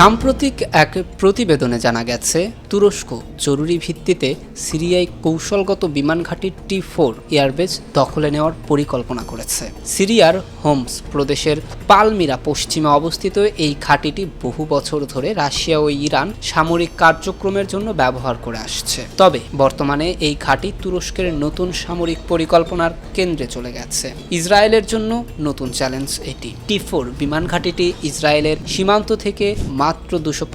সাম্প্রতিক এক প্রতিবেদনে জানা গেছে, তুরস্ক জরুরি ভিত্তিতে সিরিয়ায় কৌশলগত বিমান ঘাঁটি টি ফোর এয়ারবেজ দখলে নেওয়ার পরিকল্পনা করেছে। সিরিয়ার হোমস প্রদেশের পালমিরা পশ্চিমে অবস্থিত এই ঘাঁটিটি বহু বছর ধরে রাশিয়া ও ইরান সামরিক কার্যক্রমের জন্য ব্যবহার করে আসছে। তবে বর্তমানে এই ঘাঁটি তুরস্কের নতুন সামরিক পরিকল্পনার কেন্দ্রে চলে গেছে। ইসরায়েলের জন্য নতুন চ্যালেঞ্জ এটি। টি ফোর বিমান ঘাঁটিটি ইসরায়েলের সীমান্ত থেকে মাত্র দুশো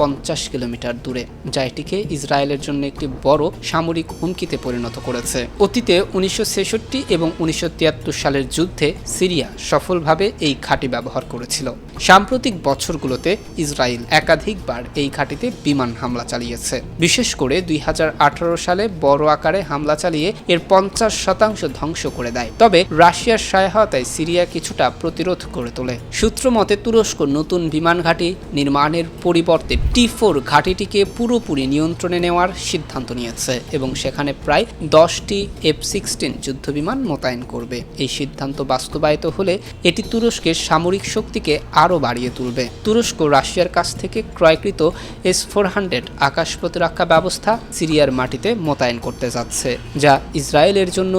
কিলোমিটার দূরে, যা এটিকে ইসরায়েলের জন্য একটি বড় সামরিক হুমকিতে পরিণত করেছে। অতীতে উনিশশো ছেষট্টি এবং উনিশশো তিয়াত্তর সালের যুদ্ধে সিরিয়া সফলভাবে এই ঘাঁটি ব্যবহার করেছিল। সাম্প্রতিক বছরগুলোতে ইসরায়েল একাধিকবার এই ঘাঁটিতে বিমান হামলা চালিয়েছে। বিশেষ করে দুই হাজার আঠারো সালে বড় আকারে হামলা চালিয়ে এর পঞ্চাশ শতাংশ ধ্বংস করে দেয়। তবে রাশিয়ার সহায়তায় সিরিয়া কিছুটা প্রতিরোধ করে তোলে। সূত্র মতে তুরস্ক নতুন বিমান ঘাঁটি নির্মাণের পরিবর্তে টি ফোর ঘাঁটিটিকে পুরোপুরি নিয়ন্ত্রণে নেওয়ার সিদ্ধান্ত নিয়েছে এবং সেখানে প্রায় দশটি এফ সিক্সটিন যুদ্ধবিমান মোতায়েন করবে। এই সিদ্ধান্ত বাস্তবায়িত হলে এটি তুরস্কের সামরিক শক্তিকে আরও বাড়িয়ে তুলবে। তুরস্ক রাশিয়ার কাছ থেকে ক্রয়কৃত এস ফোর হান্ড্রেড আকাশ প্রতিরক্ষা ব্যবস্থা সিরিয়ার মাটিতে মোতায়েন করতে যাচ্ছে, যা ইসরায়েলের জন্য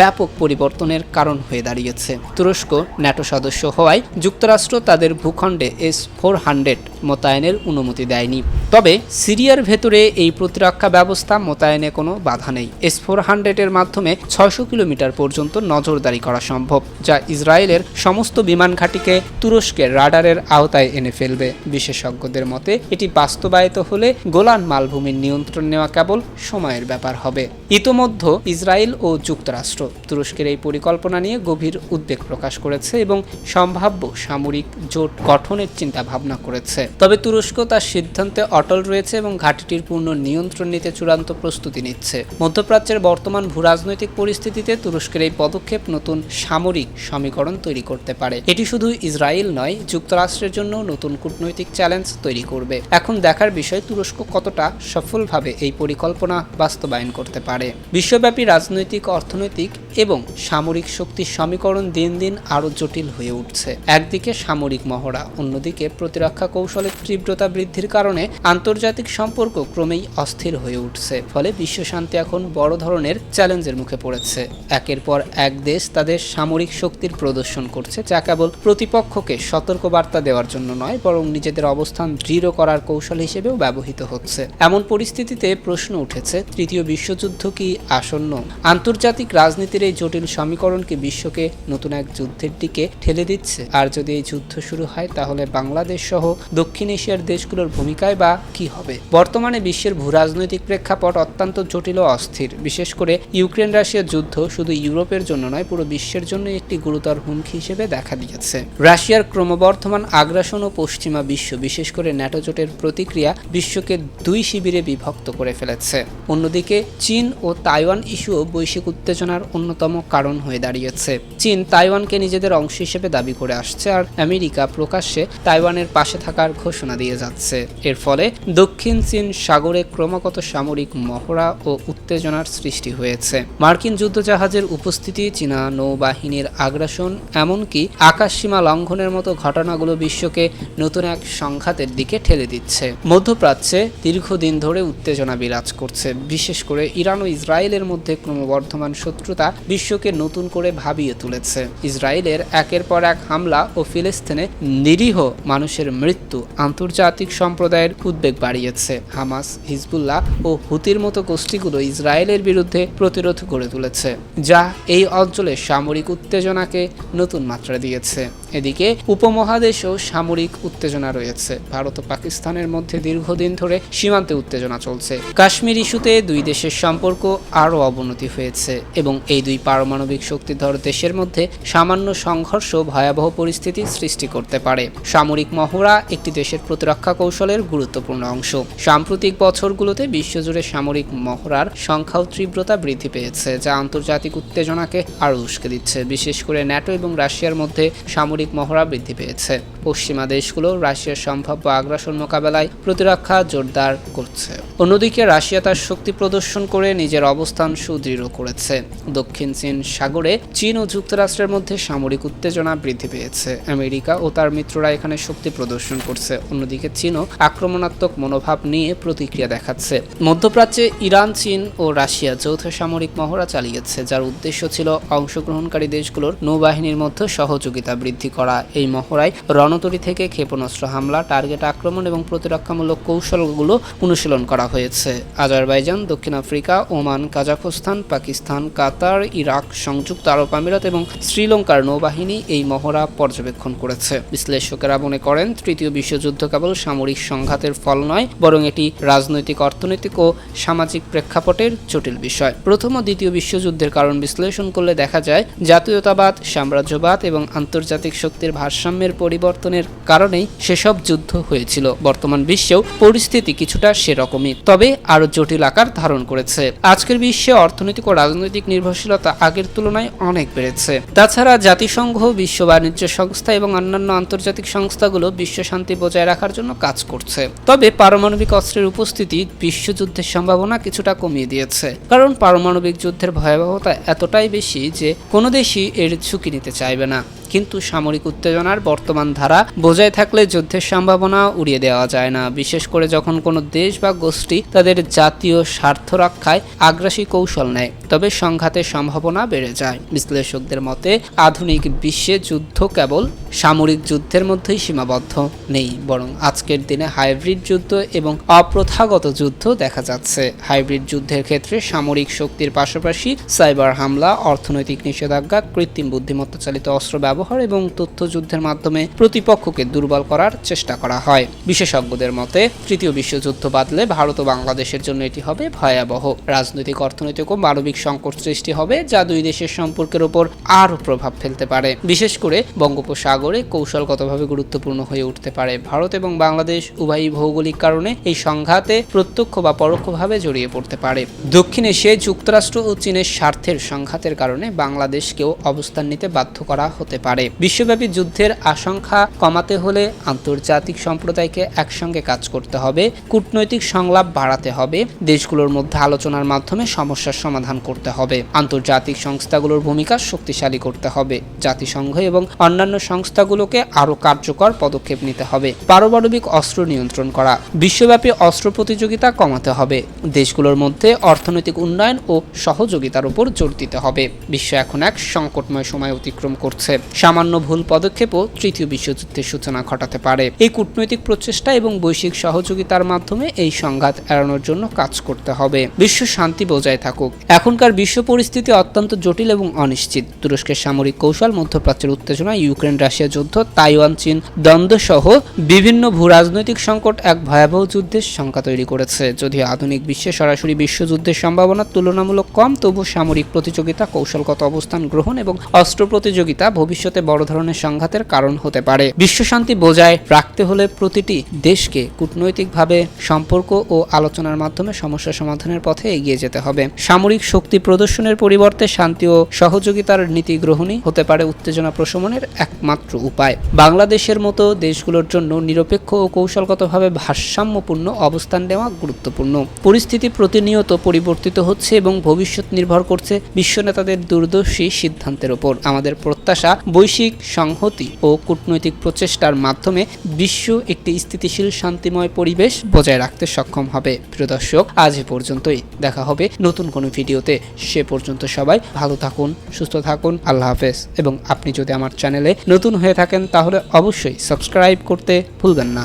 ব্যাপক পরিবর্তনের কারণ হয়ে দাঁড়িয়েছে। তুরস্ক ন্যাটো সদস্য হওয়ায় যুক্তরাষ্ট্র তাদের ভূখণ্ডে এস ফোর হান্ড্রেড মোতায়েনের অনুমতি দেয়নি। তবে সিরিয়ার ভেতরে এই প্রতিরক্ষা ব্যবস্থা মোতায়েনে কোনো বাধা নেই। এস ফোর হান্ড্রেডের মাধ্যমে ছয়শো কিলোমিটার পর্যন্ত নজরদারি করা সম্ভব, যা ইসরায়েলের সমস্ত বিমান ঘাঁটিকে তুরস্কের রাডারের আওতায় এনে ফেলবে। বিশেষজ্ঞদের মতে, এটি বাস্তবায়িত হলে গোলান মালভূমির নিয়ন্ত্রণ নেওয়া কেবল সময়ের ব্যাপার হবে। ইতোমধ্যে ইসরায়েল ও যুক্তরাষ্ট্র তুরস্কের এই পরিকল্পনা নিয়ে গভীর উদ্বেগ প্রকাশ করেছে এবং সম্ভাব্য সামরিক জোট গঠনের চিন্তা ভাবনা করেছে। তবে তুরস্ক তার সিদ্ধান্তে অটল রয়েছে এবং ঘাঁটিটির পূর্ণ নিয়ন্ত্রণ নিতে চূড়ান্ত প্রস্তুতি নিচ্ছে। মধ্যপ্রাচ্যের বর্তমান ভূরাজনৈতিক পরিস্থিতিতে তুরস্কের এই পদক্ষেপ নতুন সামরিক সমীকরণ তৈরি করতে পারে। এটি শুধু ইসরায়েল নয়, যুক্তরাষ্ট্রের জন্য নতুন কূটনৈতিক চ্যালেঞ্জ তৈরি করবে। এখন দেখার বিষয়, তুরস্ক কতটা সফলভাবে এই পরিকল্পনা বাস্তবায়ন করতে পারে। বিশ্বব্যাপী রাজনৈতিক, অর্থনৈতিক এবং সামরিক শক্তির সমীকরণ দিন দিন আরও জটিল হয়ে উঠছে। একদিকে সামরিক মহড়া, অন্যদিকে প্রতিরক্ষা কৌশলের তীব্রতা বৃদ্ধির কারণে আন্তর্জাতিক সম্পর্ক ক্রমেই অস্থির হয়ে উঠছে, ফলে বিশ্বশান্তি এখন বড় ধরনের চ্যালেঞ্জের মুখে পড়েছে। একের পর এক দেশ তাদের সামরিক শক্তির প্রদর্শন করছে, যা কেবল প্রতিপক্ষকে সতর্ক বার্তা দেওয়ার জন্য নয়, বরং নিজেদের অবস্থান দৃঢ় করার কৌশল হিসেবেও ব্যবহৃত হচ্ছে। এমন পরিস্থিতিতে প্রশ্ন উঠেছে, তৃতীয় বিশ্বযুদ্ধ কি আসন্ন? আন্তর্জাতিক রাজনীতির এই জটিল সমীকরণ কি বিশ্বকে নতুন এক যুদ্ধের দিকে ঠেলে দিচ্ছে। আর যদি এই যুদ্ধ শুরু হয়, তাহলে বাংলাদেশ সহ দক্ষিণ এশিয়ার দেশগুলোর ভূমিকায় বা কি হবে? বর্তমানে বিশ্বের ভূরাজনৈতিক প্রেক্ষাপট অত্যন্ত জটিল ও অস্থির। বিশেষ করে ইউক্রেন রাশিয়ার যুদ্ধ শুধু ইউরোপের জন্য নয়, পুরো বিশ্বের জন্য একটি গুরুতর হুমকি হিসেবে দেখা দিয়েছে। রাশিয়ার ক্রমবর্ধমান আগ্রাসন ও পশ্চিমা বিশ্ব, বিশেষ করে ন্যাটো জোটের প্রতিক্রিয়া বিশ্বকে দুই শিবিরে বিভক্ত করে ফেলেছে। অন্যদিকে চীন ও তাইওয়ান ইস্যুও বৈশ্বিক উত্তেজনার অন্যতম কারণ হয়ে দাঁড়িয়েছে। চীন তাইওয়ানকে নিজেদের অংশ হিসেবে দাবি করে আসছে আর আমেরিকা প্রকাশ্যে তাইওয়ানের পাশে থাকার ঘোষণা দিয়ে যাচ্ছে। এর ফলে দক্ষিণ চীন সাগরে ক্রমাগত সামরিক মহড়া ও উত্তেজনার সৃষ্টি হয়েছে। মার্কিন যুদ্ধজাহাজের উপস্থিতি, চীনা নৌবাহিনীর আগ্রাসন, এমনকি আকাশসীমা লঙ্ঘনের মতো ঘটনাগুলো বিশ্বকে নতুন এক সংঘাতের দিকে ঠেলে দিচ্ছে। মধ্যপ্রাচ্যে দীর্ঘদিন ধরে উত্তেজনা বিরাজ করছে। বিশেষ করে ইরান ও ইসরায়েলের মধ্যে ক্রমবর্ধমান শত্রুতা বিশ্বকে নতুন করে ভাবিয়ে তুলেছে। ইসরায়েলের একের পর এক হামলা ও ফিলিস্তিনে নিরীহ মানুষের মৃত্যু আন্তর্জাতিক সম্প্রদায়ের উদ্বেগ বাড়িয়েছে। হামাস, হিজবুল্লাহ ও হুতির মতো গোষ্ঠীগুলো ইসরায়েলের বিরুদ্ধে প্রতিরোধ গড়ে তুলেছে, যা এই অঞ্চলে সামরিক উত্তেজনাকে নতুন মাত্রা দিয়েছে। এদিকে উপমহাদেশেও সামরিক উত্তেজনা রয়েছে। ভারত ও পাকিস্তানের মধ্যে দীর্ঘদিন ধরে সীমান্তে উত্তেজনা চলছে। কাশ্মীর ইস্যুতে দুই দেশের সম্পর্ক আরও অবনতি হয়েছে এবং এই দুই পারমাণবিক শক্তিধর দেশের মধ্যে সামান্য সংঘর্ষ ভয়াবহ পরিস্থিতি সৃষ্টি করতে পারে। সামরিক মহড়া একটি দেশের প্রতিরক্ষা কৌশলের গুরুত্বপূর্ণ অংশ। সাম্প্রতিক বছরগুলোতে বিশ্বজুড়ে সামরিক মহড়ার সংখ্যা ও তীব্রতা বৃদ্ধি পেয়েছে, যা আন্তর্জাতিক উত্তেজনাকে আরও উস্কে দিচ্ছে। বিশেষ করে ন্যাটো এবং রাশিয়ার মধ্যে সামরিক মহড়া বৃদ্ধি পেয়েছে। পশ্চিমা দেশগুলো রাশিয়ার সম্ভাব্য আগ্রাসন মোকাবেলায় প্রতিরক্ষা জোরদার করছে। অন্যদিকে রাশিয়া তার শক্তি প্রদর্শন করে নিজের অবস্থান সুদৃঢ় করেছে। দক্ষিণ দক্ষিণ চীন সাগরে, চীন ও যুক্তরাষ্ট্রের মধ্যে সামরিক উত্তেজনা বৃদ্ধি পেয়েছে। আমেরিকা ও তার মিত্ররা এখানে শক্তি প্রদর্শন করছে। অন্যদিকে চীনও আক্রমণাত্মক মনোভাব নিয়ে প্রতিক্রিয়া দেখাচ্ছে। মধ্যপ্রাচ্যে ইরান, চীন ও রাশিয়া যৌথ সামরিক মহড়া চালিয়েছে, যার উদ্দেশ্য ছিল অংশগ্রহণকারী দেশগুলোর নৌবাহিনীর মধ্যে সহযোগিতা বৃদ্ধি করা। এই মহড়ায় রণতরী থেকে ক্ষেপণাস্ত্র হামলা, টার্গেট আক্রমণ এবং প্রতিরক্ষামূলক কৌশলগুলো অনুশীলন করা হয়েছে। আজারবাইজান, দক্ষিণ Africa, Oman, Kazakhstan, Pakistan, Qatar Iraq, সংযুক্ত আরব আমিরাত এবং শ্রীলঙ্কার নৌবাহিনী এই মহড়া পর্যবেক্ষণ করেছে। বিশ্লেষকেরা মনে করেন, তৃতীয় বিশ্বযুদ্ধ কেবল সামরিক সংঘাতের ফল নয়, বরং এটি রাজনৈতিক, অর্থনৈতিক ও সামাজিক প্রেক্ষাপটের জটিল বিষয়। প্রথম ও দ্বিতীয় বিশ্বযুদ্ধের কারণ বিশ্লেষণ করলে দেখা যায়, জাতীয়তাবাদ, সাম্রাজ্যবাদ এবং আন্তর্জাতিক শক্তির ভারসাম্যের পরিবর্তনের কারণেই সেসব যুদ্ধ হয়েছিল। বর্তমান বিশ্বেও পরিস্থিতি কিছুটা সেরকমই, তবে আরও জটিল আকার ধারণ করেছে। আজকের বিশ্বে অর্থনৈতিক ও রাজনৈতিক নির্ভরশীলতা আগের তুলনায় অনেক বেড়েছে। তাছাড়া জাতিসংঘ, বিশ্ব বাণিজ্য সংস্থা এবং অন্যান্য আন্তর্জাতিক সংস্থাগুলো বিশ্ব শান্তি বজায় রাখার জন্য কাজ করছে। তবে পারমাণবিক অস্ত্রের উপস্থিতি বিশ্বযুদ্ধের সম্ভাবনা কিছুটা কমিয়ে দিয়েছে। কারণ পারমাণবিক যুদ্ধের ভয়াবহতা এতটাই বেশি যে কোনো দেশই এর ঝুঁকি নিতে চাইবে না। কিন্তু সামরিক উত্তেজনার বর্তমান ধারা বজায় থাকলে যুদ্ধের সম্ভাবনা উড়িয়ে দেওয়া যায় না। বিশেষ করে যখন কোনো দেশ বা গোষ্ঠী তাদের জাতীয় স্বার্থ রক্ষায় আগ্রাসী কৌশল নেয়, তবে সংঘাতের সম্ভাবনা বেড়ে যায়। বিশ্লেষকদের মতে, আধুনিক বিশ্বে যুদ্ধ কেবল সামরিক যুদ্ধের মধ্যেই সীমাবদ্ধ নেই, বরং আজকের দিনে হাইব্রিড যুদ্ধ এবং অপ্রথাগত যুদ্ধ দেখা যাচ্ছে। হাইব্রিড যুদ্ধের ক্ষেত্রে সামরিক শক্তির পাশাপাশি সাইবার হামলা, অর্থনৈতিক নিষেধাজ্ঞা, কৃত্রিম বুদ্ধিমত্তা চালিত অস্ত্র ব্যবহার এবং তথ্য যুদ্ধের মাধ্যমে প্রতিপক্ষকে দুর্বল করার চেষ্টা করা হয়। বিশেষজ্ঞদের মতে, তৃতীয় বিশ্বযুদ্ধ বাদলে ভারত ও বাংলাদেশের জন্য এটি হবে ভয়াবহ। রাজনৈতিক অর্থনৈতিক ও মানবিক সংকট সৃষ্টি হবে যা দুই দেশের সম্পর্কের উপর আরও প্রভাব ফেলতে পারে। বিশেষ করে বঙ্গোপসাগরে কৌশলগতভাবে গুরুত্বপূর্ণ হয়ে উঠতে পারে। ভারত এবং বাংলাদেশ উভয়ই ভৌগোলিক কারণে এই সংঘাতে প্রত্যক্ষ বা পরোক্ষভাবে জড়িয়ে পড়তে পারে। দক্ষিণ এশিয়ায় যুক্তরাষ্ট্র ও চীনের স্বার্থের সংঘাতের কারণে বাংলাদেশকেও অবস্থান নিতে বাধ্য করা হতে পারে। বিশ্বব্যাপী যুদ্ধের আশঙ্কা কমাতে হলে আন্তর্জাতিক সম্প্রদায়কে একসঙ্গে কাজ করতে হবে, কূটনৈতিক সংলাপ বাড়াতে হবে, দেশগুলোর মধ্যে আলোচনার মাধ্যমে সমস্যার সমাধান করতে হবে, আন্তর্জাতিক সংস্থাগুলোর ভূমিকা শক্তিশালী করতে হবে, জাতিসংঘ এবং অন্যান্য সংস্থাগুলোকে আরও কার্যকর পদক্ষেপ নিতে হবে, পারমাণবিক অস্ত্র নিয়ন্ত্রণ করা, বিশ্বব্যাপী অস্ত্র প্রতিযোগিতা কমাতে হবে, দেশগুলোর মধ্যে অর্থনৈতিক উন্নয়ন ও সহযোগিতার উপর জোর দিতে হবে, বিশ্ব এখন এক সংকটময় সময় অতিক্রম করছে। সামান্য ভুল পদক্ষেপও তৃতীয় বিশ্বযুদ্ধের সূচনা ঘটাতে পারে। এই কূটনৈতিক প্রচেষ্টা এবং বৈশ্বিক সহযোগিতার মাধ্যমে এই সংঘাত এড়ানোর জন্য কাজ করতে হবে। বিশ্ব শান্তি বজায় থাকুক। এখনকার বিশ্ব পরিস্থিতি অত্যন্ত জটিল এবং অনিশ্চিত। তুরস্কের সামরিক কৌশল, মধ্যপ্রাচ্যের উত্তেজনা, ইউক্রেন, রাশিয়া যুদ্ধ, তাইওয়ান, চীন, দ্বন্দ্ব সহ বিভিন্ন ভূ রাজনৈতিক সংকট এক ভয়াবহ যুদ্ধের শঙ্কা তৈরি করেছে। যদিও আধুনিক বিশ্বে সরাসরি বিশ্বযুদ্ধের সম্ভাবনা তুলনামূলক কম তবু সামরিক প্রতিযোগিতা, কৌশলগত অবস্থান গ্রহণ এবং অস্ত্র প্রতিযোগিতা ভবিষ্যতে বড় ধরনের সংঘাতের কারণ হতে পারে। বিশ্ব শান্তি বজায় রাখতে হলে প্রতিটি দেশকে কূটনৈতিকভাবে সম্পর্ক ও আলোচনার মাধ্যমে সমস্যা সমাধানের পথে এগিয়ে যেতে হবে। সামরিক শক্তি প্রদর্শনের পরিবর্তে শান্তি ও সহযোগিতার নীতি গ্রহণই হতে পারে উত্তেজনা প্রশমনের একমাত্র উপায়। বাংলাদেশের মতো দেশগুলোর জন্য নিরপেক্ষ ও কৌশলগতভাবে ভারসাম্যপূর্ণ অবস্থান নেওয়া গুরুত্বপূর্ণ। পরিস্থিতি প্রতিনিয়ত পরিবর্তিত হচ্ছে এবং ভবিষ্যৎ নির্ভর করছে বিশ্ব নেতাদের দূরদর্শী সিদ্ধান্তের ওপর। আমাদের প্রত্যাশা বৈশ্বিক সংহতি ও কূটনৈতিক প্রচেষ্টার মাধ্যমে বিশ্ব একটি স্থিতিশীল শান্তিময় পরিবেশ বজায় রাখতে সক্ষম হবে। প্রিয় দর্শক, আজ এ পর্যন্তই। দেখা হবে নতুন কোনো ভিডিওতে। সে পর্যন্ত সবাই ভালো থাকুন, সুস্থ থাকুন, আল্লাহ হাফেজ। এবং আপনি যদি আমার চ্যানেলে নতুন হয়ে থাকেন, তাহলে অবশ্যই সাবস্ক্রাইব করতে ভুলবেন না।